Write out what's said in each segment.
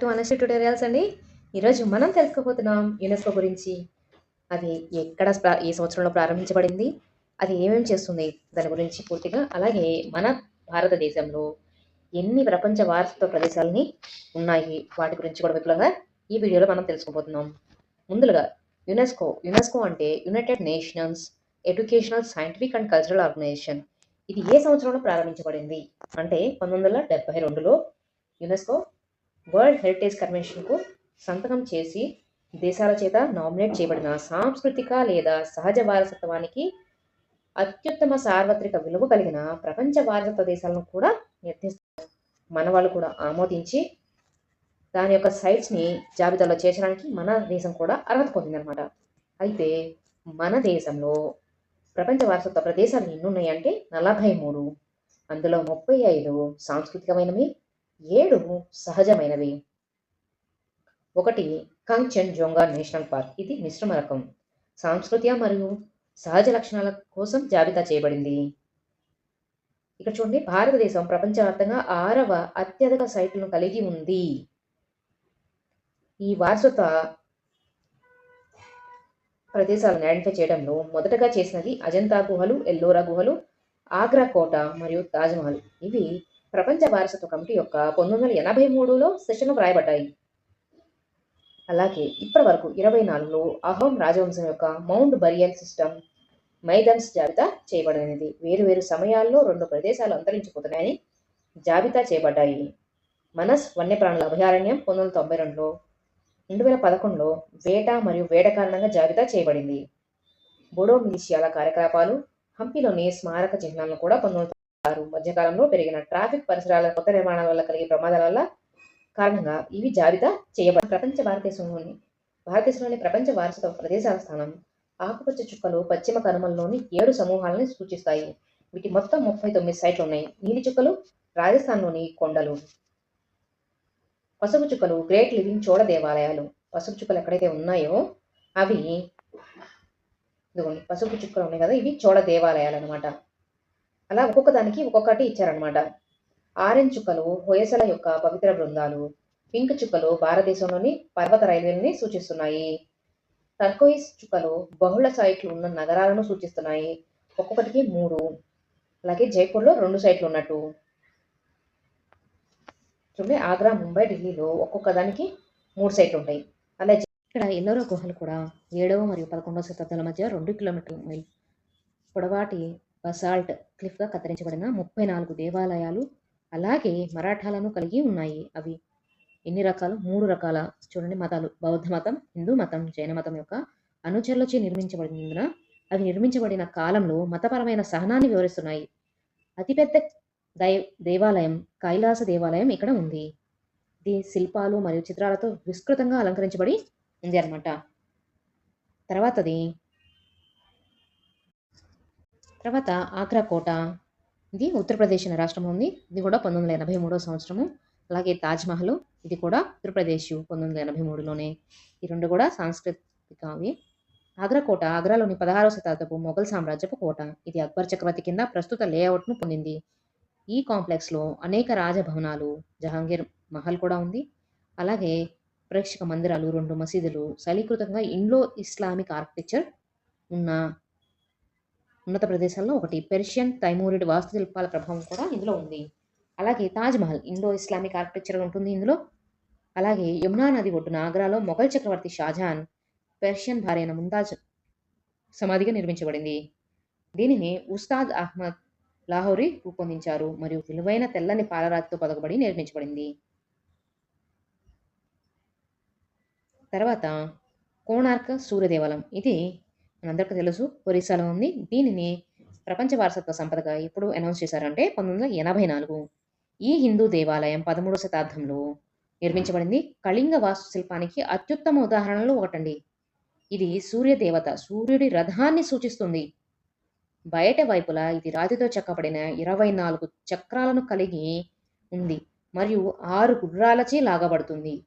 To అనస్టీ tutorials అండి. ఈరోజు మనం తెలుసుకోబోతున్నాం యునెస్కో గురించి. అది ఎక్కడ ఏ సంవత్సరంలో ప్రారంభించబడింది అది ఏమేమి చేస్తుంది దాని గురించి పూర్తిగా అలాగే మన భారతదేశంలో ఎన్ని ప్రపంచ వారసత్వ ప్రదేశాలని ఉన్నాయి వాటి గురించి కూడా విపులంగా ఈ వీడియోలో మనం తెలుసుకోబోతున్నాం. ముందుగా యునెస్కో యునెస్కో అంటే United Nations Educational Scientific and Cultural Organization ఇది ఏ సంవత్సరంలో ప్రారంభించబడింది? అంటే పంతొమ్మిది వందల డెబ్బై రెండులో యునెస్కో వరల్డ్ హెరిటేజ్ కన్వెన్షన్కు సంతకం చేసి దేశాల చేత నామినేట్ చేయబడిన సాంస్కృతిక లేదా సహజ వారసత్వానికి అత్యుత్తమ సార్వత్రిక విలువ కలిగిన ప్రపంచ వారసత్వ దేశాలను కూడా నిర్దేశిస్తారు. మన వాళ్ళు కూడా ఆమోదించి దాని యొక్క సైట్స్ని జాబితాలో చేర్చడానికి మన దేశం కూడా అర్హత పొందిందనమాట అయితే మన దేశంలో ప్రపంచ వారసత్వ ప్రదేశాలు ఎన్నున్నాయంటే నలభై మూడు. అందులో ముప్పై ఐదు సాంస్కృతికమైనవి ఏడు సహజమైనవి ఒకటి కంగ్చెన్ జోంగా నేషనల్ పార్క్. ఇది మిశ్రమ రకం. సాంస్కృతిక మరియు సహజ లక్షణాల కోసం జాబితా చేయబడింది. ఇక్కడ చూడండి భారతదేశం ప్రపంచవ్యాప్తంగా ఆరవ అత్యధిక సైట్లను కలిగి ఉంది. ఈ వారసత్వ ప్రదేశాలను ఐడెంటిఫై చేయడంలో మొదటగా చేసినది అజంతా గుహలు ఎల్లోరా గుహలు ఆగ్రా కోట మరియు తాజ్మహల్. ఇవి ప్రపంచ వారసత్వ కమిటీ యొక్క పంతొమ్మిది వందల ఎనభై మూడులో సెషన్లో వ్రాయబడ్డాయి. అలాగే ఇప్పటి వరకు ఇరవై నాలుగులో అహోం రాజవంశం యొక్క మౌంట్ బరియల్ సిస్టమ్ మైదమ్స్ జాబితా చేయబడినది. వేరు వేరు సమయాల్లో రెండు ప్రదేశాలు అంతరించిపోతున్నాయని జాబితా చేయబడ్డాయి. మనస్ వన్యప్రాణుల అభయారణ్యం పంతొమ్మిది వందల తొంభై రెండులో రెండు వేల పదకొండులో వేట మరియు వేట కారణంగా జాబితా చేయబడింది. బోడో మిలిషియాల కార్యకలాపాలు హంపీలోని స్మారక చిహ్నాలను కూడా పంతొమ్మిది మధ్యకాలంలో పెరిగిన ట్రాఫిక్ పరిసరాల కొత్త నిర్మాణాల వల్ల కలిగే ప్రమాదాల వల్ల కారణంగా ఇవి జాబితా చేయబడి ప్రపంచ భారతదేశంలోని భారతదేశంలోని ప్రపంచ వారసత్వ ప్రదేశాల స్థానం ఆకుపచ్చ చుక్కలు పశ్చిమ కనుమల్లోని ఏడు సమూహాలను సూచిస్తాయి. వీటి మొత్తం ముప్పై తొమ్మిది సైట్లు ఉన్నాయి. నీలి చుక్కలు రాజస్థాన్లోని కొండలు. పసుపు చుక్కలు గ్రేట్ లివింగ్ చోడ దేవాలయాలు. పసుపు చుక్కలు ఎక్కడైతే ఉన్నాయో అవి ఇదిగోండి పసుపు చుక్కలు ఉన్నాయి కదా ఇవి చోడ దేవాలయాలు అనమాట అలా ఒక్కొక్క దానికి ఒక్కొక్కటి ఇచ్చారనమాట ఆరెంజ్ చుక్కలు హొయసల యొక్క పవిత్ర బృందాలు పింక్ చుక్కలు భారతదేశంలోని పర్వత రైల్వేలని సూచిస్తున్నాయి. టర్కోయిస్ చుక్కలు బహుళ సైట్లు ఉన్న నగరాలను సూచిస్తున్నాయి. ఒక్కొక్కటికి మూడు. అలాగే జైపూర్లో రెండు సైట్లు ఉన్నట్టు. చూడండి ఆగ్రా ముంబై ఢిల్లీలో ఒక్కొక్క దానికి మూడు సైట్లు ఉంటాయి. అలాగే ఇక్కడ ఎల్లోరా గుహలు కూడా ఏడవ మరియు పదకొండవ శతాబ్దాల మధ్య రెండు కిలోమీటర్ల పొడవాటి బసాల్ట్ క్లిఫ్గా కత్తిరించబడిన ముప్పై నాలుగు దేవాలయాలు అలాగే మరాఠాలను కలిగి ఉన్నాయి. అవి ఎన్ని రకాలు? మూడు రకాల. చూడండి మతాలు. బౌద్ధ మతం హిందూ మతం జైన మతం యొక్క అనుచరులచే నిర్మించబడినందున అవి నిర్మించబడిన కాలంలో మతపరమైన సహనాన్ని వివరిస్తున్నాయి. అతిపెద్ద దై దేవాలయం కైలాస దేవాలయం ఇక్కడ ఉంది. ఇది శిల్పాలు మరియు చిత్రాలతో విస్తృతంగా అలంకరించబడి ఉంది అనమాట తర్వాతది తర్వాత ఆగ్రా కోట. ఇది ఉత్తరప్రదేశ్ అనే రాష్ట్రం ఉంది. ఇది కూడా పంతొమ్మిది వందల ఎనభై మూడో సంవత్సరము. అలాగే తాజ్మహల్ ఇది కూడా ఉత్తరప్రదేశ్ పంతొమ్మిది వందల ఎనభై మూడులోనే. ఈ రెండు కూడా సాంస్కృతిక అవి ఆగ్రా కోట ఆగ్రాలోని పదహారవ శతాబ్దపు మొఘల్ సామ్రాజ్యపు కోట. ఇది అక్బర్ చక్రవర్తి కింద ప్రస్తుత లేఅవుట్ను పొందింది. ఈ కాంప్లెక్స్లో అనేక రాజభవనాలు జహాంగీర్ మహల్ కూడా ఉంది. అలాగే ప్రేక్షక మందిరాలు రెండు మసీదులు సలీకృతంగా ఇండో ఇస్లామిక్ ఆర్కిటెక్చర్ ఉన్న ఉన్నత ప్రదేశాల్లో ఒకటి. పెర్షియన్ తైమూరిడ్ వాస్తుశిల్పాల ప్రభావం కూడా ఇందులో ఉంది. అలాగే తాజ్మహల్ ఇండో ఇస్లామిక్ ఆర్కిటెక్చర్ ఉంటుంది ఇందులో. అలాగే యమునా నది ఒడ్డున ఆగ్రాలో మొఘల్ చక్రవర్తి షాజహాన్ పెర్షియన్ భార్య అయిన ముంతాజ్ సమాధిగా నిర్మించబడింది. దీనిని ఉస్తాద్ అహ్మద్ లాహోరీ రూపొందించారు మరియు విలువైన తెల్లని పాలరాతితో పదకబడి నిర్మించబడింది. తర్వాత కోణార్క సూర్యదేవాలయం. ఇది మనందరికీ తెలుసు ఒరిస్సాలో ఉంది దీనిని ప్రపంచ వారసత్వ సంపదగా ఎప్పుడు అనౌన్స్ చేశారంటే పంతొమ్మిది వందల ఎనభై నాలుగు. ఈ హిందూ దేవాలయం పదమూడవ శతాబ్దంలో నిర్మించబడింది. కళింగ వాస్తుశిల్పానికి అత్యుత్తమ ఉదాహరణలో ఒకటండి. ఇది సూర్య దేవత సూర్యుడి రథాన్ని సూచిస్తుంది. బయట వైపులా ఇది రాతితో చెక్కబడిన ఇరవై నాలుగు చక్రాలను కలిగి ఉంది. మరియు ఆరు గుర్రాలచే లాగబడుతుంది.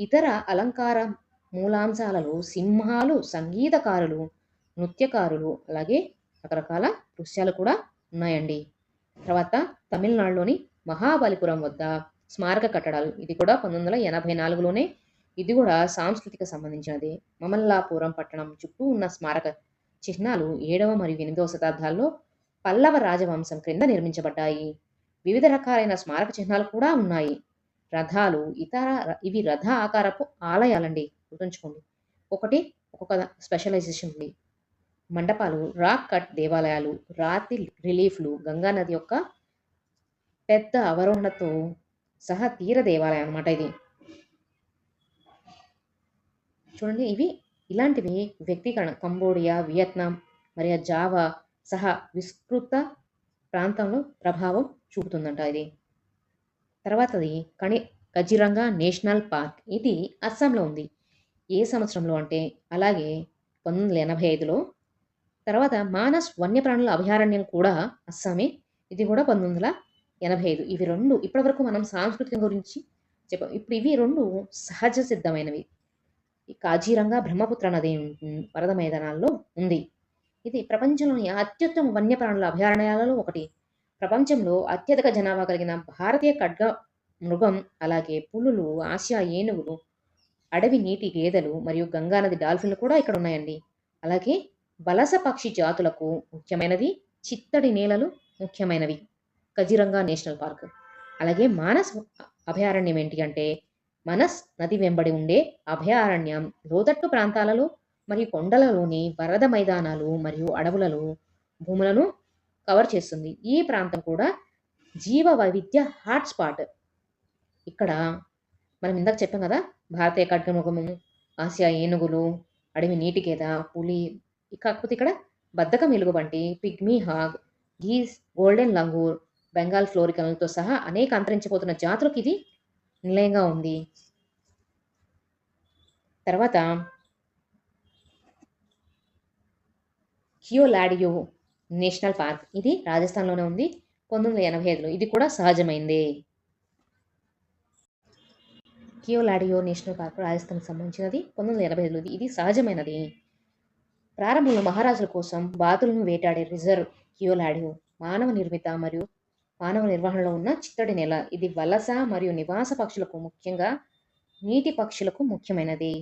ఇతర అలంకార మూలాంశాలలో సింహాలు సంగీతకారులు నృత్యకారులు అలాగే రకరకాల దృశ్యాలు కూడా ఉన్నాయండి. తర్వాత తమిళనాడులోని మహాబలిపురం వద్ద స్మారక కట్టడాలు. ఇది కూడా పంతొమ్మిది వందల ఎనభై నాలుగులోనే ఇది కూడా సాంస్కృతిక సంబంధించినది. మమల్లాపురం పట్టణం చుట్టూ ఉన్న స్మారక చిహ్నాలు ఏడవ మరియు ఎనిమిదవ శతాబ్దాల్లో పల్లవ రాజవంశం క్రింద నిర్మించబడ్డాయి. వివిధ రకాలైన స్మారక చిహ్నాలు కూడా ఉన్నాయి. రథాలు ఇతర ఇవి రథ ఆకారపు ఆలయాలండి. గుర్తుంచుకోండి. ఒకటి ఒక్కొక్క స్పెషలైజేషన్ ఉంది. మండపాలు రాక్ కట్ దేవాలయాలు రాతి రిలీఫ్లు గంగా నది యొక్క పెద్ద అవరోహణతో సహా తీర దేవాలయం అనమాట ఇది. చూడండి ఇవి ఇలాంటివి వ్యక్తీకరణ. కంబోడియా వియత్నాం మరియు జావా సహా విస్తృత ప్రాంతంలో ప్రభావం చూపుతుందంట ఇది. తర్వాతది కణి కజిరంగా నేషనల్ పార్క్. ఇది అస్సాంలో ఉంది. ఏ సంవత్సరంలో అంటే అలాగే పంతొమ్మిది వందల ఎనభై ఐదులో. తర్వాత మానస్ వన్యప్రాణుల అభయారణ్యం కూడా అస్సామే. ఇది కూడా పంతొమ్మిది వందల ఎనభై ఐదు. ఇవి రెండు ఇప్పటివరకు మనం సాంస్కృతికం గురించి చెప్పాం. ఇప్పుడు ఇవి రెండు సహజ సిద్ధమైనవి. ఈ కాజీరంగా బ్రహ్మపుత్ర నది వరద మైదానాల్లో ఉంది. ఇది ప్రపంచంలోని అత్యుత్తమ వన్యప్రాణుల అభయారణ్యాలలో ఒకటి. ప్రపంచంలో అత్యధిక జనాభా కలిగిన భారతీయ ఖడ్గ మృగం అలాగే పులులు ఆసియా ఏనుగులు అడవి నీటి గేదెలు మరియు గంగానది డాల్ఫిన్లు కూడా ఇక్కడ ఉన్నాయండి. అలాగే వలస పక్షి జాతులకు ముఖ్యమైనది చిత్తడి నేలలు ముఖ్యమైనవి. Kaziranga national park. అలాగే మానస్ అభయారణ్యం ఏంటి అంటే మనస్ నది వెంబడి ఉండే అభయారణ్యం. లోతట్టు ప్రాంతాలలో మరియు కొండలలోని వరద మైదానాలు మరియు అడవులలో భూములను కవర్ చేస్తుంది. ఈ ప్రాంతం కూడా జీవ వైవిధ్య హాట్స్పాట్. ఇక్కడ మనం ఇందాక చెప్పాం కదా భారతీయ ఖడ్గముఖము ఆసియా ఏనుగులు అడవి నీటికేద పులి కాకపోతే ఇక్కడ బద్దకం ఎలుగుబంటి pygmy hog Gee's golden langur Bengal ఫ్లోరికన్లతో సహా అనేక అంతరించిపోతున్న జాతులకు ఇది నిలయంగా ఉంది. తర్వాత కియోలాడియో నేషనల్ పార్క్. ఇది రాజస్థాన్లోనే ఉంది. పంతొమ్మిది వందల ఎనభై ఐదులో ఇది కూడా సహజమైందే. కియోలాడియో నేషనల్ పార్క్ రాజస్థాన్కి సంబంధించినది. పంతొమ్మిది వందల ఎనభై ఎనిమిది. ఇది. సహజమైనది. ప్రారంభంలో మహారాజుల కోసం బాతులను వేటాడే రిజర్వ్ కియోలాడియో మానవ నిర్మిత మరియు మానవ నిర్వహణలో ఉన్న చిత్తడి నేల. ఇది వలస మరియు నివాస పక్షులకు ముఖ్యంగా నీటి పక్షులకు ముఖ్యమైనది.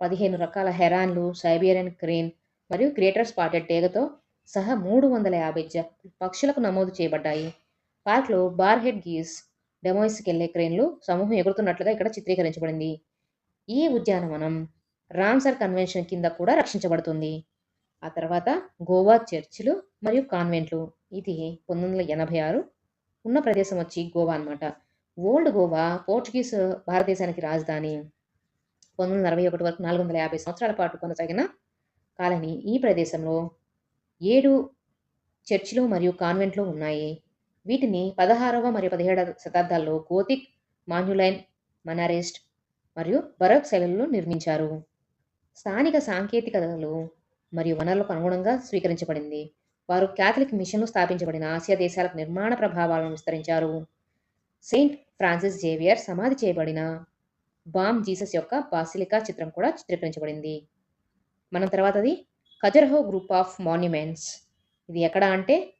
పదిహేను రకాల హెరాన్లు సైబీరియన్ క్రేన్ మరియు గ్రేటర్ స్పాటెడ్ టేగతో సహా మూడు వందల యాభై జ పక్షులకు నమోదు చేయబడ్డాయి. పార్క్లో బార్హెడ్ గీస్ డెమోయిస్కి వెళ్ళే క్రేన్లు సమూహం ఎగురుతున్నట్లుగా ఇక్కడ చిత్రీకరించబడింది. ఈ ఉద్యానవనం రామ్సర్ కన్వెన్షన్ కింద కూడా రక్షించబడుతుంది. ఆ తర్వాత గోవా చర్చిలు మరియు కాన్వెంట్లు. ఇది పంతొమ్మిది వందల ఎనభై ఆరు ఉన్న ప్రదేశం వచ్చి గోవా అనమాట ఓల్డ్ గోవా పోర్చుగీస్ భారతదేశానికి రాజధాని. పంతొమ్మిది వందల అరవై ఒకటి వరకు నాలుగు వందల యాభై సంవత్సరాల పాటు కొనసాగిన కాలనీ ఈ ప్రదేశంలో ఏడు చర్చిలు మరియు కాన్వెంట్లు ఉన్నాయి. వీటిని పదహారవ మరియు పదిహేడవ శతాబ్దాల్లో గోతిక్ మాన్యులైన్ మనారెస్ట్ మరియు బరోక్ శైలుల్లో నిర్మించారు. స్థానిక సాంకేతికతలు మరియు వనరులకు అనుగుణంగా స్వీకరించబడింది. వారు క్యాథలిక్ మిషన్లు స్థాపించబడిన ఆసియా దేశాలకు నిర్మాణ ప్రభావాలను విస్తరించారు. సెయింట్ ఫ్రాన్సిస్ జేవియర్ సమాధి చేయబడిన బామ్ జీసస్ యొక్క బాసిలికా చిత్రం కూడా చిత్రీకరించబడింది. మనం తర్వాతది ఖజరహో గ్రూప్ ఆఫ్ మాన్యుమెంట్స్. ఇది ఎక్కడ అంటే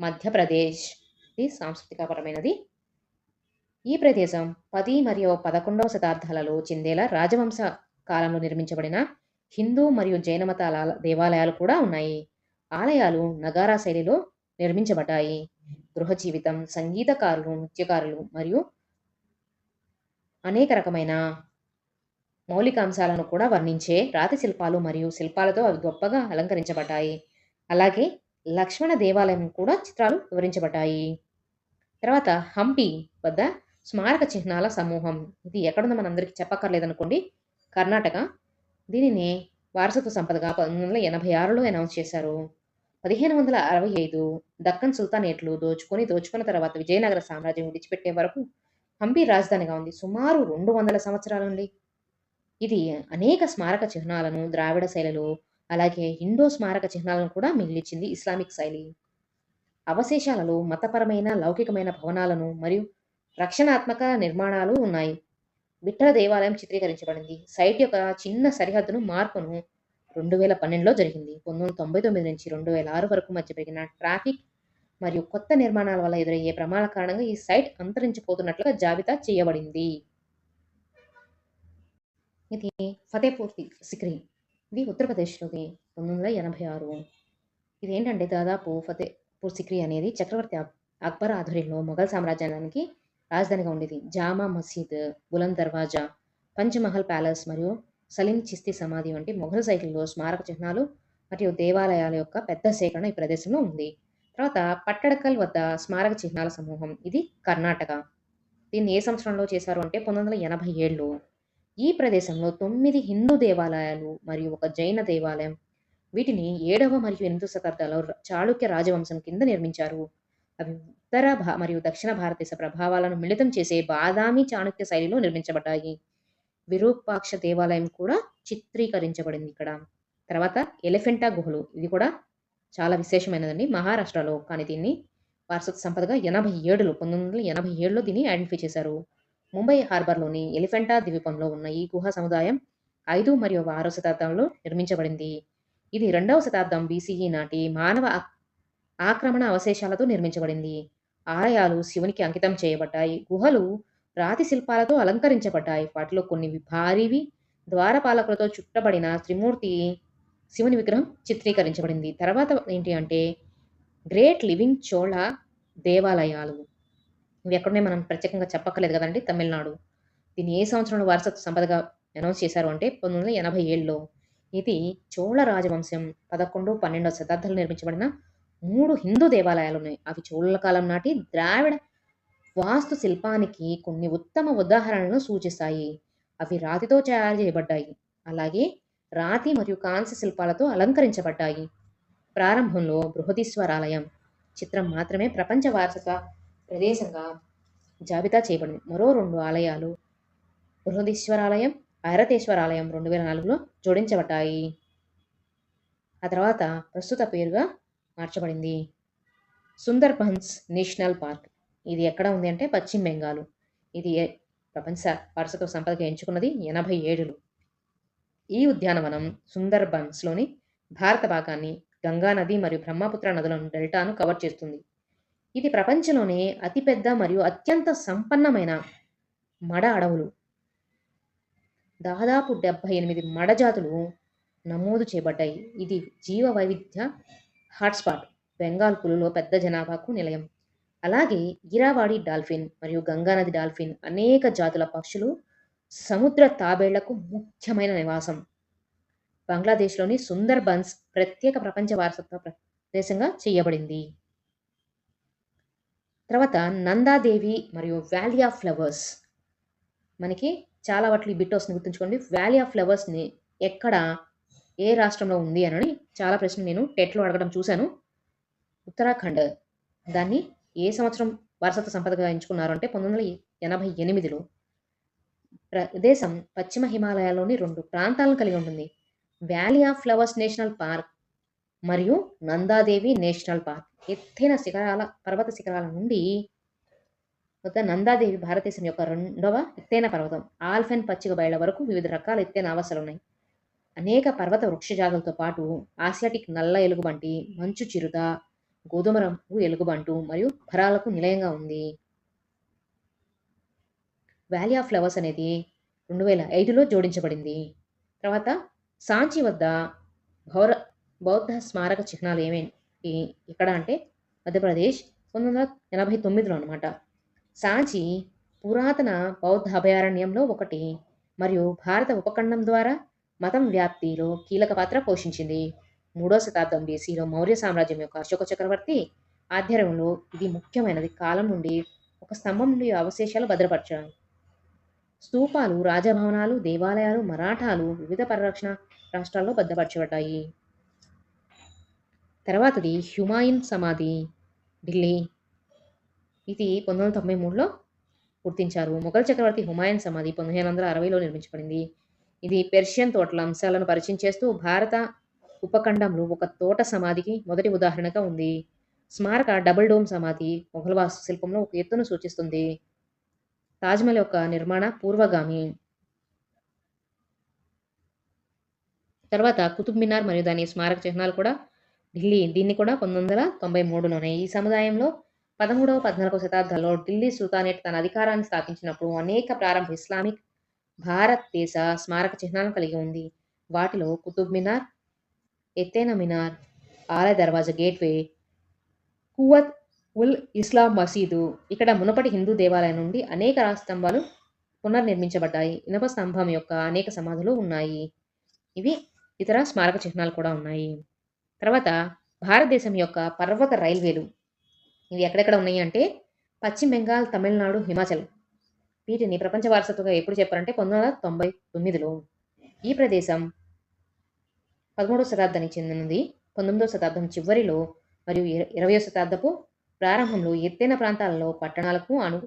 మధ్యప్రదేశ్. ఇది సాంస్కృతికపరమైనది. ఈ ప్రదేశం పది మరియు పదకొండవ శతాబ్దాలలో చెందేలా రాజవంశ కాలంలో నిర్మించబడిన హిందూ మరియు జైన మతాల దేవాలయాలు కూడా ఉన్నాయి. ఆలయాలు నగారా శైలిలో నిర్మించబడ్డాయి. గృహ జీవితం సంగీతకారులు నృత్యకారులు మరియు అనేక రకమైన మౌలిక అంశాలను కూడా వర్ణించే రాతి శిల్పాలు మరియు శిల్పాలతో అవి గొప్పగా అలంకరించబడ్డాయి. అలాగే లక్ష్మణ దేవాలయం కూడా చిత్రాలు వివరించబడ్డాయి. తర్వాత హంపి వద్ద స్మారక చిహ్నాల సమూహం. ఇది ఎక్కడుందో మనందరికీ చెప్పక్కర్లేదనుకోండి. కర్ణాటక. దీనిని వారసత్వ సంపదగా పంతొమ్మిది వందల ఎనభై ఆరులో అనౌన్స్ చేశారు. పదిహేను వందల అరవై ఐదు దక్కన్ సుల్తానేట్లు దోచుకొని దోచుకున్న తర్వాత విజయనగర సామ్రాజ్యం విడిచిపెట్టే వరకు హంపి రాజధానిగా ఉంది. సుమారు రెండు వందల సంవత్సరాల నుండి ఇది అనేక స్మారక చిహ్నాలను ద్రావిడ శైలిలో అలాగే హిండో స్మారక చిహ్నాలను కూడా మిగిలిచింది ఇస్లామిక్ శైలి. అవశేషాలలో మతపరమైన లౌకికమైన భవనాలను మరియు రక్షణాత్మక నిర్మాణాలు ఉన్నాయి. విఠల దేవాలయం చిత్రీకరించబడింది. సైట్ యొక్క చిన్న సరిహద్దును మార్పును రెండు వేల పన్నెండులో జరిగింది. పంతొమ్మిది వందల తొంభై తొమ్మిది నుంచి రెండు వేల ఆరు వరకు మధ్య పెరిగిన ట్రాఫిక్ మరియు కొత్త నిర్మాణాల వల్ల ఎదురయ్యే ప్రమాణ కారణంగా ఈ సైట్ అంతరించిపోతున్నట్లుగా జాబితా చేయబడింది. ఇది ఫతేపూర్ సిక్రీ. ఇది ఉత్తరప్రదేశ్లోని పంతొమ్మిది వందల ఎనభై ఆరు. ఇది ఏంటంటే దాదాపు ఫతే సిక్రీ అనేది చక్రవర్తి అక్బర్ ఆధ్వర్యంలో మొఘల్ సామ్రాజ్యానికి రాజధానిగా ఉండేది. జామా మసీద్ బులంద్ దర్వాజా పంచమహల్ ప్యాలెస్ మరియు సలీం చిస్తి సమాధి వంటి మొఘల్ సైకిల్లో స్మారక చిహ్నాలు మరియు దేవాలయాల యొక్క పెద్ద సేకరణ ఈ ప్రదేశంలో ఉంది. తర్వాత పట్టడకల్ వద్ద స్మారక చిహ్నాల సమూహం. ఇది కర్ణాటక. దీన్ని ఏ సంవత్సరంలో చేశారు అంటే పంతొమ్మిది వందల ఎనభై ఏడులో. ఈ ప్రదేశంలో తొమ్మిది హిందూ దేవాలయాలు మరియు ఒక జైన దేవాలయం వీటిని ఏడవ మరియు ఎనిమిదవ శతాబ్దాల్లో చాళుక్య రాజవంశం కింద నిర్మించారు. అవి ఉత్తర భా మరియు దక్షిణ భారతదేశ ప్రభావాలను మిళితం చేసే బాదామి చాణుక్య శైలిలో నిర్మించబడ్డాయి. విరూపాక్ష దేవాలయం కూడా చిత్రీకరించబడింది ఇక్కడ. తర్వాత ఎలిఫెంటా గుహలు ఇది కూడా చాలా విశేషమైనదండి. మహారాష్ట్రలో కానీ దీన్ని వారసత్వ సంపదగా ఎనభై ఏడులో పంతొమ్మిది వందల ఎనభై ఏడులో దీన్ని ఐడెంటిఫై చేశారు. ముంబై హార్బర్లోని ఎలిఫెంటా ద్వీపంలో ఉన్న ఈ గుహ సముదాయం ఐదు మరియు ఆరో శతాబ్దంలో నిర్మించబడింది. ఇది రెండవ శతాబ్దం బీసీఈ నాటి మానవ ఆక్రమణ అవశేషాలతో నిర్మించబడింది. ఆలయాలు శివునికి అంకితం చేయబడ్డాయి. గుహలు రాతి శిల్పాలతో అలంకరించబడ్డాయి. వాటిలో కొన్ని భారీవి ద్వారపాలకులతో చుట్టబడిన త్రిమూర్తి శివుని విగ్రహం చిత్రీకరించబడింది. తర్వాత ఏంటి అంటే గ్రేట్ లివింగ్ చోళ దేవాలయాలు. ఇవి ఎక్కడనే మనం ప్రత్యేకంగా చెప్పక్కర్లేదు కదండి తమిళనాడు. దీన్ని ఏ సంవత్సరంలో వారసత్వ సంపదగా అనౌన్స్ చేశారు అంటే పంతొమ్మిది వందల ఎనభై ఏళ్ళలో ఇది చోళ రాజవంశం. పదకొండు పన్నెండవ శతాబ్దాలు నిర్మించబడిన మూడు హిందూ దేవాలయాలు ఉన్నాయి అవి చోళ కాలం నాటి ద్రావిడ వాస్తు శిల్పానికి కొన్ని ఉత్తమ ఉదాహరణలను సూచిస్తాయి. అవి రాతితో తయారు చేయబడ్డాయి. అలాగే రాతి మరియు కాంస్య శిల్పాలతో అలంకరించబడ్డాయి. ప్రారంభంలో బృహదీశ్వరాలయం చిత్రం మాత్రమే ప్రపంచ వారసత్వ ప్రదేశంగా జాబితా చేయబడింది. మరో రెండు ఆలయాలు బృహదీశ్వరాలయం ఐరతేశ్వరాలయం రెండు వేల నాలుగులో జోడించబడ్డాయి. ఆ తర్వాత ప్రస్తుత పేరుగా మార్చబడింది. Sundarbans national park. ఇది ఎక్కడ ఉంది అంటే పశ్చిమ బెంగాల్. ఇది ప్రపంచ వారసత్వ సంపదగా ఎంచుకున్నది ఎనభై ఏడులో. ఈ ఉద్యానవనం సుందర్బన్స్లోని భారత భాగాన్ని గంగా నది మరియు బ్రహ్మపుత్ర నదులను డెల్టాను కవర్ చేస్తుంది. ఇది ప్రపంచంలోనే అతిపెద్ద మరియు అత్యంత సంపన్నమైన మడ అడవులు. దాదాపు డెబ్బై ఎనిమిది మడ జాతులు నమోదు చేయబడ్డాయి. ఇది జీవ వైవిధ్య హాట్స్పాట్. బెంగాల్ పులులో పెద్ద జనాభాకు నిలయం. అలాగే ఇరావాడి డాల్ఫిన్ మరియు గంగానది డాల్ఫిన్ అనేక జాతుల పక్షులు సముద్ర తాబేళ్ళకు ముఖ్యమైన నివాసం. బంగ్లాదేశ్లోని సుందర్బన్స్ ప్రత్యేక ప్రపంచ వారసత్వ ప్రదేశంగా చేయబడింది. తర్వాత నందాదేవి మరియు వ్యాలీ ఆఫ్ ఫ్లవర్స్. మనకి చాలా వాటి ఈ బిట్ వస్తుంది గుర్తుంచుకోండి. వ్యాలీ ఆఫ్ ఫ్లవర్స్ని ఎక్కడ ఏ రాష్ట్రంలో ఉంది అని చాలా ప్రశ్నలు నేను టెట్లో అడగడం చూశాను. ఉత్తరాఖండ్ దాన్ని ఏ సంవత్సరం వారసత్వ సంపదగా ఎంచుకున్నారు అంటే పంతొమ్మిది వందల ఎనభై ఎనిమిదిలో ప్రదేశం పశ్చిమ హిమాలయాల్లోని రెండు ప్రాంతాలను కలిగి ఉంటుంది. Valley of flowers national park మరియు నందాదేవి నేషనల్ పార్క్ ఎత్తైన శిఖరాల పర్వత శిఖరాల నుండి వద్ద నందాదేవి భారతదేశం యొక్క రెండవ ఎత్తైన పర్వతం. ఆల్ఫెన్ పచ్చిక బయళ్ళ వరకు వివిధ రకాల ఎత్తైన ఆవాసాలు ఉన్నాయి అనేక పర్వత వృక్షజాతులతో పాటు ఆసియాటిక్ నల్ల ఎలుగుబంటి మంచు చిరుత గోధుమ రంగు ఎలుగుబంటు మరియు ఫరాలకు నిలయంగా ఉంది. వ్యాలీ ఆఫ్ ఫ్లవర్స్ అనేది రెండు వేల ఐదులో జోడించబడింది. తర్వాత సాంచి వద్ద భౌర బౌద్ధ స్మారక చిహ్నాలు ఏమేంటి ఎక్కడ అంటే మధ్యప్రదేశ్ పంతొమ్మిది వందల ఎనభై తొమ్మిదిలో అనమాట సాంచి పురాతన బౌద్ధ అభయారణ్యంలో ఒకటి మరియు భారత ఉపఖండం ద్వారా మతం వ్యాప్తిలో కీలక పాత్ర పోషించింది. మూడో శతాబ్దం బీసీలో మౌర్య సామ్రాజ్యం యొక్క అశోక చక్రవర్తి ఆధ్వర్యంలో ఇది ముఖ్యమైనది. కాలం నుండి ఒక స్తంభం నుండి అవశేషాలు భద్రపరచడం స్తూపాలు రాజభవనాలు దేవాలయాలు మరాఠాలు వివిధ పరిరక్షణ రాష్ట్రాల్లో భద్రపరచబడ్డాయి. తర్వాతది హ్యుమాయిన్ సమాధి. ఢిల్లీ ఇది పంతొమ్మిది వందల తొంభై మూడులో గుర్తించారు. మొఘల్ చక్రవర్తి హుమాయూన్ సమాధి పంతొమ్మిది వందల అరవైలో నిర్మించబడింది. ఇది పెర్షియన్ తోటల అంశాలను పరిచయం చేస్తూ భారత ఉపఖండంలో ఒక తోట సమాధికి మొదటి ఉదాహరణగా ఉంది. స్మారక డబుల్ డోమ్ సమాధి మొఘల్ వాస్తు శిల్పంలో ఒక ఎత్తును సూచిస్తుంది. తాజ్మహల్ యొక్క నిర్మాణ పూర్వగామి. తర్వాత కుతుబ్ మినార్ మరియు దాని స్మారక చిహ్నాలు కూడా ఢిల్లీ దీన్ని కూడా పంతొమ్మిది వందల తొంభై మూడులోనే ఈ సముదాయంలో పదమూడవ పద్నాలుగవ శతాబ్దాల్లో ఢిల్లీ సుల్తానేట్ తన అధికారాన్ని స్థాపించినప్పుడు అనేక ప్రారంభ ఇస్లామిక్ భారతదేశ స్మారక చిహ్నాలను కలిగి ఉంది. వాటిలో కుతుబ్ మినార్ ఎత్తైన మినార్ ఆలయ దర్వాజా గేట్వే కువత్ ఉల్ ఇస్లాం మసీదు ఇక్కడ మునుపటి హిందూ దేవాలయం నుండి అనేక రాజస్తంభాలు పునర్నిర్మించబడ్డాయి. ఇనప స్తంభం యొక్క అనేక సమాధులు ఉన్నాయి. ఇవి ఇతర స్మారక చిహ్నాలు కూడా ఉన్నాయి. తర్వాత భారతదేశం యొక్క పర్వత రైల్వేలు ఇవి ఎక్కడెక్కడ ఉన్నాయి అంటే పశ్చిమ బెంగాల్ తమిళనాడు హిమాచల్. వీటిని ప్రపంచ వారసత్వంగా ఎప్పుడు చెప్పారంటే పంతొమ్మిది వందల తొంభై తొమ్మిదిలో. ఈ ప్రదేశం పదమూడవ శతాబ్దానికి చెందినది. పంతొమ్మిదవ శతాబ్దం చివరిలో మరియు ఇర- ఇరవయో శతాబ్దపు ప్రారంభంలో ఎత్తైన ప్రాంతాలలో పట్టణాలకు అను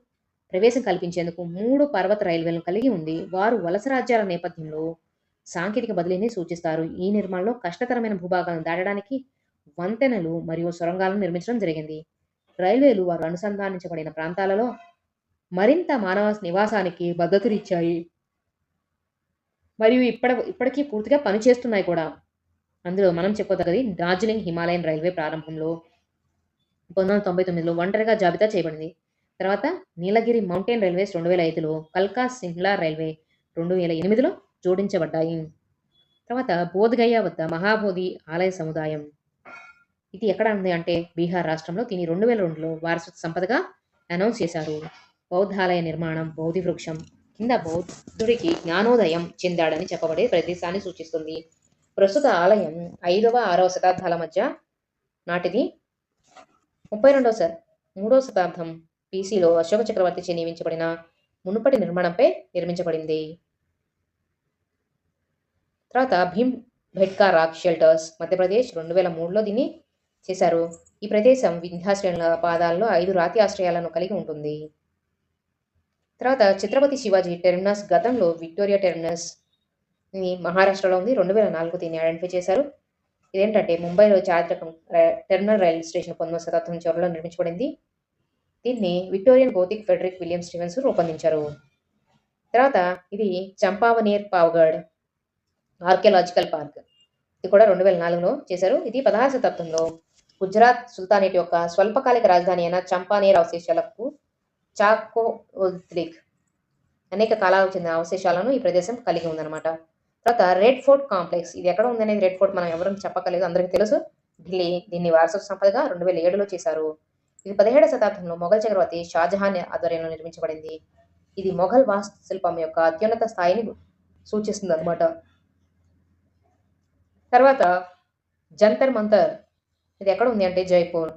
ప్రవేశం కల్పించేందుకు మూడు పర్వత రైల్వేలను కలిగి ఉంది. వారు వలస రాజ్యాల నేపథ్యంలో సాంకేతిక బదిలీని సూచిస్తారు. ఈ నిర్మాణంలో కష్టతరమైన భూభాగాలను దాటడానికి వంతెనలు మరియు సొరంగాలను నిర్మించడం జరిగింది. రైల్వేలు వారు అనుసంధానించబడిన ప్రాంతాలలో మరింత మానవ నివాసానికి మద్దతునిచ్చాయి. మరియు ఇప్పటి ఇప్పటికీ పూర్తిగా పనిచేస్తున్నాయి కూడా. అందులో మనం చెప్పదగ్గది డార్జిలింగ్ హిమాలయన్ రైల్వే ప్రారంభంలో పంతొమ్మిది వందల తొంభై తొమ్మిదిలో ఒంటరిగా జాబితా చేయబడింది. తర్వాత నీలగిరి మౌంటైన్ రైల్వేస్ రెండు వేల ఐదులో కల్కా సింహ్లా రైల్వే రెండు వేల ఎనిమిదిలో జోడించబడ్డాయి. తర్వాత బోధ్గయ వద్ద మహాబోధి ఆలయ సముదాయం ఇది ఎక్కడ ఉంది అంటే బీహార్ రాష్ట్రంలో దీని రెండు వేల రెండులో వారసత్వ సంపదగా అనౌన్స్ చేశారు. బౌద్ధాలయ నిర్మాణం బౌద్ధి వృక్షం కింద బౌద్ధుడికి జ్ఞానోదయం చెందాడని చెప్పబడే ప్రదేశాన్ని సూచిస్తుంది. ప్రస్తుత ఆలయం ఐదవ ఆరవ శతాబ్దాల మధ్య నాటిది. ముప్పై రెండవ సార్ మూడవ శతాబ్దం బీసీలో అశోక చక్రవర్తి నియమించబడిన మునుపటి నిర్మాణంపై నిర్మించబడింది. తర్వాత భీమ్ భెట్కా రాక్ షెల్టర్స్ మధ్యప్రదేశ్ రెండు వేల మూడులో దీన్ని చేశారు. ఈ ప్రదేశం వింధ్యాశ్రేణుల పాదాల్లో ఐదు రాతి ఆశ్రయాలను కలిగి ఉంటుంది. తర్వాత ఛత్రపతి శివాజీ టెర్మినస్ గతంలో విక్టోరియా టెర్మినస్ మహారాష్ట్రలో ఉంది. రెండు వేల నాలుగు దీన్ని ఐడెంటిఫై చేశారు. ఇదేంటంటే ముంబైలో చారిత్రక టెర్మినల్ రైల్వే స్టేషన్ పంతొమ్మిది శతాబ్దం చివరిలో నిర్మించబడింది. దీన్ని Victorian Gothic Frederick William Stevens రూపొందించారు. తర్వాత ఇది చంపావనీర్ పావగఢ్ ఆర్కియలాజికల్ పార్క్. ఇది కూడా రెండు వేల నాలుగులో చేశారు. ఇది పదహారు శతాబ్దంలో గుజరాత్ సుల్తానేట్ యొక్క స్వల్పకాలిక రాజధాని అయిన చంపానేర్ అవశేషాలకు చాకోద్లిక్ అనేక కాలాలకు చెందిన అవశేషాలను ఈ ప్రదేశం కలిగి ఉందన్నమాట. తర్వాత రెడ్ ఫోర్ట్ కాంప్లెక్స్ ఇది ఎక్కడ ఉందనేది రెడ్ ఫోర్ట్ మనం ఎవరూ చెప్పకలేదు అందరికీ తెలుసు. ఢిల్లీ దీన్ని వారసత్వ సంపదగా రెండు వేల ఏడులో చేశారు. ఇది పదిహేడవ శతాబ్దంలో మొఘల్ చక్రవర్తి షాజహాన్ ఆధ్వర్యంలో నిర్మించబడింది. ఇది మొఘల్ వాస్తు శిల్పం యొక్క అత్యున్నత స్థాయిని సూచిస్తుంది అనమాట తర్వాత జంతర్ మంతర్ ఇది ఎక్కడ ఉంది అంటే జైపూర్.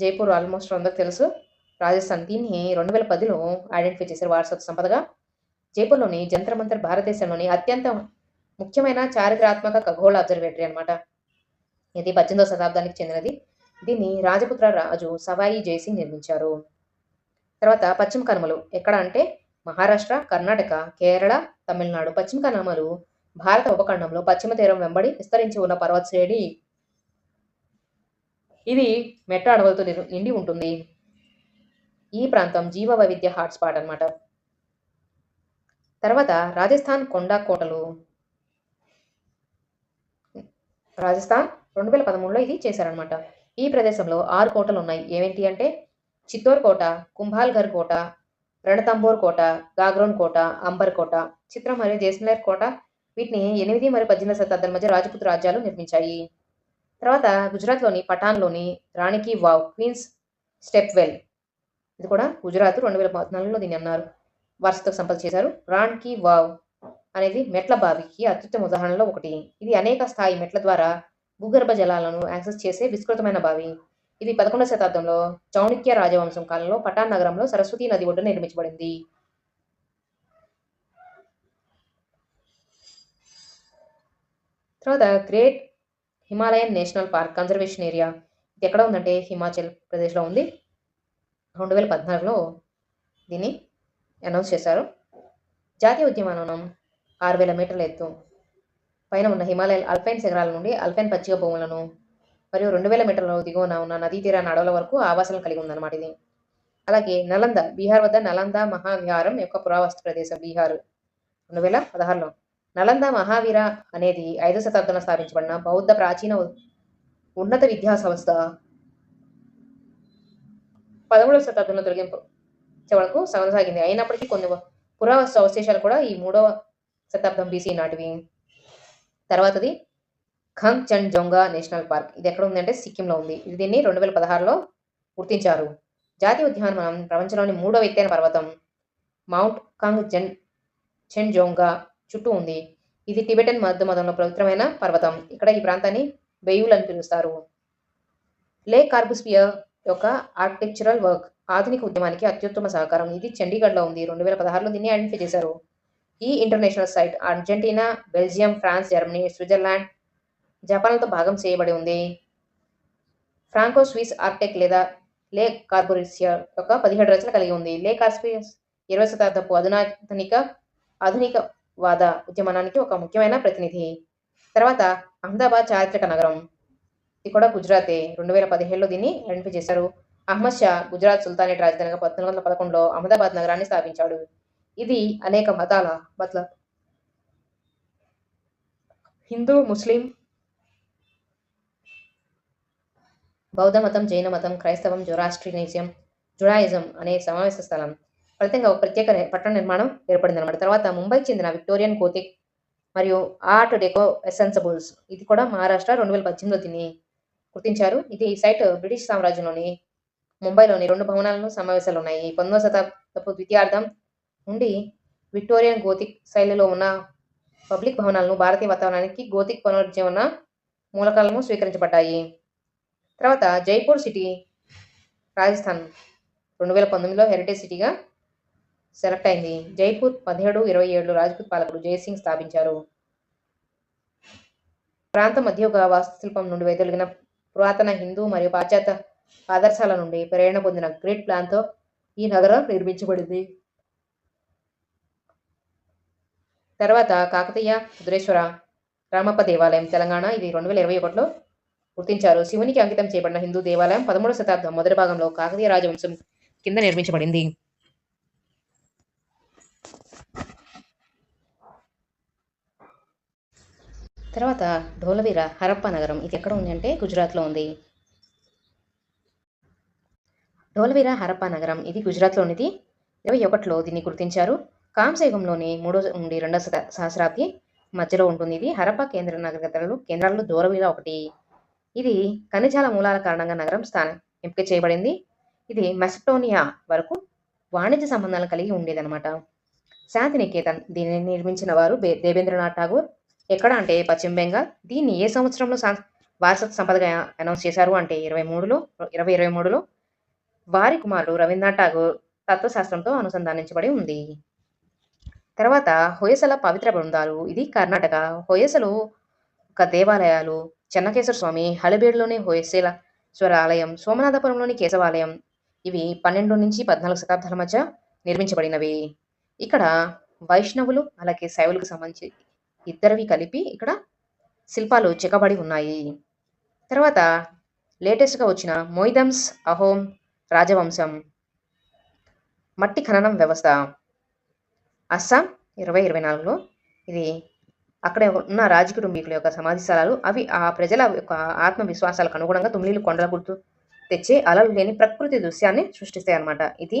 జైపూర్ ఆల్మోస్ట్ అందరికి తెలుసు. రాజస్థాన్ దీన్ని రెండు వేల పదిలో ఐడెంటిఫై చేశారు వారసత్వ సంపదగా. జైపూర్లోని జంతర్ మంతర్ భారతదేశంలోని అత్యంత ముఖ్యమైన చారిత్రాత్మక ఖగోళ అబ్జర్వేటరీ అన్నమాట. ఇది పద్దెనిమిదవ శతాబ్దానికి చెందినది. దీన్ని రాజపుత్ర రాజు సవాయి జయసింగ్ నిర్మించారు. తర్వాత పశ్చిమ కనుమలు ఎక్కడ అంటే మహారాష్ట్ర కర్ణాటక కేరళ తమిళనాడు. పశ్చిమ కనుమలు భారత ఉపఖండంలో పశ్చిమ తీరం వెంబడి విస్తరించి ఉన్న పర్వత శ్రేణి ఇది మెట్ట అడవులతో నిండి ఉంటుంది. ఈ ప్రాంతం జీవ వైవిధ్య హాట్స్పాట్ అనమాట తర్వాత రాజస్థాన్ కొండ కోటలు. రాజస్థాన్ రెండు వేల పదమూడులో ఇది చేశారనమాట ఈ ప్రదేశంలో ఆరు కోటలు ఉన్నాయి. ఏమేంటి అంటే చిత్తోర్ కోట కుంభాల్ఘర్ కోట రణతంబోర్ కోట గాగ్రోన్ కోట అంబర్ కోట చిత్రం మరియు జైస్మలేర్ కోట వీటిని ఎనిమిది మరియు పద్దెనిమిది శతాబ్దాల మధ్య రాజపుత్ రాజ్యాలు నిర్మించాయి. తర్వాత గుజరాత్లోని పఠాన్లోని రాణికి వావ్ క్వీన్స్ స్టెప్ వెల్. ఇది కూడా గుజరాత్ రెండు వేల పద్నాలుగులో దీన్ని అన్నారు. వారసత్వ సంపద చేశారు. రాణ్కి వావ్ అనేది మెట్ల బావికి అత్యుత్తమ ఉదాహరణలో ఒకటి. ఇది అనేక స్థాయి మెట్ల ద్వారా భూగర్భ జలాలను యాక్సెస్ చేసే విస్తృతమైన బావి. ఇది పదకొండవ శతాబ్దంలో చౌణిక్య రాజవంశం కాలంలో పటాన్ నగరంలో సరస్వతి నది ఒడ్డున నిర్మించబడింది. తర్వాత great Himalayan national park conservation area. ఇది ఎక్కడ ఉందంటే హిమాచల్ ప్రదేశ్లో ఉంది. రెండు వేల పద్నాలుగులో దీన్ని అనౌన్స్ చేశారు. జాతీయ ఉద్యమానం ఆరు వేల మీటర్ల ఎత్తు. పైన ఉన్న హిమాలయ అల్పైన్ శిఖరాల నుండి అల్పైన్ పచ్చిక భూములను మరియు రెండు వేల మీటర్ల దిగువన ఉన్న నదీ తీరాన అడవుల వరకు ఆవాసాలను కలిగి ఉందన్నమాట ఇది. అలాగే నలంద బీహార్ వద్ద నలంద మహావిహారం యొక్క పురావస్తు ప్రదేశం బీహార్. రెండు వేల పదహారులో నలంద మహావీర అనేది ఐదో శతాబ్దంలో స్థాపించబడిన బౌద్ధ ప్రాచీన ఉన్నత విద్యా సంస్థ పదమూడవ శతాబ్దంలో తొలగింపు వరకు కొనసాగింది అయినప్పటికీ కొన్ని పురావస్తు అవశేషాలు కూడా ఈ మూడవ శతాబ్దం బీసీ నాటివి. తర్వాతది ఖంగ్ చండ్ జొంగా నేషనల్ పార్క్. ఇది ఎక్కడ ఉందంటే సిక్కింలో ఉంది. ఇది దీన్ని రెండు వేల పదహారులో గుర్తించారు. జాతీయ ఉద్యానవనం ప్రపంచంలోని మూడవ ఎత్తైన పర్వతం mount Kangchenjunga చుట్టూ ఉంది. ఇది టిబెటన్ మధ్య మతంలో పవిత్రమైన పర్వతం. ఇక్కడ ఈ ప్రాంతాన్ని బెయుల్ అని పిలుస్తారు. లే కార్బుస్పియర్ యొక్క ఆర్కిటెక్చరల్ వర్క్ ఆధునిక ఉద్యమానికి అత్యుత్తమ సహకారం. ఇది చండీగఢ్లో ఉంది. రెండు వేల పదహారులో దీన్ని ఐడెంటిఫై చేశారు. ఈ international site Argentina Belgium France Germany Switzerland జపాన్లతో భాగం చేయబడి ఉంది. ఫ్రాంకో స్విస్ ఆర్టెక్ లేదా లే కార్బోరేసియర్ యొక్క పదిహేడు రచనలు కలిగి ఉంది. లే కార్స్పియస్ ఇరవై శతాబ్దపు అధునాతనిక వాద ఉద్యమానానికి ఒక ముఖ్యమైన ప్రతినిధి. తర్వాత అహ్మదాబాద్ చారిత్రక నగరం. ఇది కూడా గుజరాతే. రెండు వేల పదిహేడులో దీన్ని ఐడెంటిఫై చేశారు. అహ్మద్ షా గుజరాత్ సుల్తానేట్ రాజధానిగా పద్నాలుగు వందల పదకొండులో అహ్మదాబాద్ నగరాన్ని స్థాపించాడు. ఇది అనేక మతాల మతల హిందూ ముస్లిం బౌద్ధ మతం జైన మతం క్రైస్తవం జొరాస్ట్రియనిజం జుడాయిజం అనే సమావేశ స్థలం. ఫలితంగా ఒక ప్రత్యేక పట్టణ నిర్మాణం ఏర్పడింది అనమాట తర్వాత ముంబైకి చెందిన విక్టోరియన్ గోతిక్ మరియు ఆర్ట్ డెకో ఎసెన్సబుల్స్ ఇది కూడా మహారాష్ట్ర రెండు వేల పద్దెనిమిదిలో దీన్ని గుర్తించారు. ఇది ఈ సైట్ బ్రిటిష్ సామ్రాజ్యంలోని ముంబైలోని రెండు భవనాలను సమావేశాలు ఉన్నాయి పంతొమ్మిదవ శతాబ్దపు ద్వితీయార్థం నుండి విక్టోరియన్ గోతిక్ శైలిలో ఉన్న పబ్లిక్ భవనాలను భారతీయ వాతావరణానికి గోతిక్ పునరుజ్జీవన మూలకాలను స్వీకరించబడ్డాయి. తర్వాత జైపూర్ సిటీ రాజస్థాన్ రెండు వేల పంతొమ్మిదిలో హెరిటేజ్ సిటీగా సెలెక్ట్ అయింది. జైపూర్ పదిహేడు ఇరవై ఏడులో రాజ్పూత్ పాలకుడు జయసింగ్ స్థాపించారు. ప్రాంత ఒక వాస్తుశిల్పం నుండి వైదొలిగిన పురాతన హిందూ మరియు పాశ్చాత్య ఆదర్శాల నుండి ప్రేరణ పొందిన గ్రేట్ ప్లాన్తో ఈ నగరం నిర్మించబడింది. తర్వాత కాకతీయ రుద్రేశ్వర రామప్ప దేవాలయం తెలంగాణ ఇది రెండు వేల ఇరవై ఒకటిలో గుర్తించారు. శివునికి అంకితం చేయబడిన హిందూ దేవాలయం పదమూడవ శతాబ్దం మొదటి భాగంలో కాకతీయ రాజవంశం కింద నిర్మించబడింది. తర్వాత ధోలవీర హరప్ప నగరం ఇది ఎక్కడ ఉంది అంటే గుజరాత్లో ఉంది ధోలవీర హరప్ప నగరం ఇది గుజరాత్లోనిది ఇరవై ఒకటిలో దీన్ని గుర్తించారు కాంసయుగంలోని మూడో నుండి రెండో సహస్రాబ్ది మధ్యలో ఉంటుంది ఇది హరప్ప కేంద్ర నగరాలు కేంద్రాల్లో ధోలవీర ఒకటి ఇది ఖనిజాల మూలాల కారణంగా నగరం స్థానం ఎంపిక చేయబడింది. ఇది మెసటోనియా వరకు వాణిజ్య సంబంధాలు కలిగి ఉండేదన్నమాట. శాంతినికేతన్ దీనిని నిర్మించిన వారు దేవేంద్రనాథ్ ఠాగూర్. ఎక్కడ అంటే పశ్చిమ బెంగాల్. దీన్ని ఏ సంవత్సరంలో వారసత్వ సంపదగా అనౌన్స్ చేశారు అంటే ఇరవై మూడులో ఇరవై ఇరవై మూడులో? వారి కుమారుడు రవీంద్రనాథ్ ఠాగూర్ తత్వశాస్త్రంతో అనుసంధానించబడి ఉంది. తర్వాత హొయసల పవిత్ర బృందాలు ఇది కర్ణాటక. హొయసలు ఒక దేవాలయాలు చెన్నకేశ్వర స్వామి హళబేడులోని హొయసేశ్వర ఆలయం సోమనాథపురంలోని కేశవాలయం. ఇవి పన్నెండు నుంచి పద్నాలుగు శతాబ్దాల మధ్య నిర్మించబడినవి. ఇక్కడ వైష్ణవులు అలాగే శైవులకు సంబంధించి ఇద్దరివి కలిపి ఇక్కడ శిల్పాలు చెక్కబడి ఉన్నాయి. తర్వాత లేటెస్ట్గా వచ్చిన మొయిదమ్స్ అహోం రాజవంశం మట్టి ఖననం వ్యవస్థ అస్సాం ఇరవై ఇరవై నాలుగులో. ఇది అక్కడ ఉన్న రాజ కుటుంబీకుల యొక్క సమాధి స్థలాలు. అవి ఆ ప్రజల యొక్క ఆత్మవిశ్వాసాలకు అనుగుణంగా తుమ్మిలు కొండల గుర్తు తెచ్చే అలలు లేని ప్రకృతి దృశ్యాన్ని సృష్టిస్తాయి అన్నమాట ఇది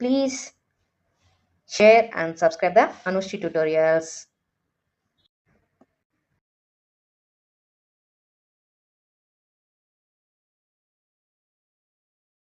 please share and subscribe the Anushti tutorials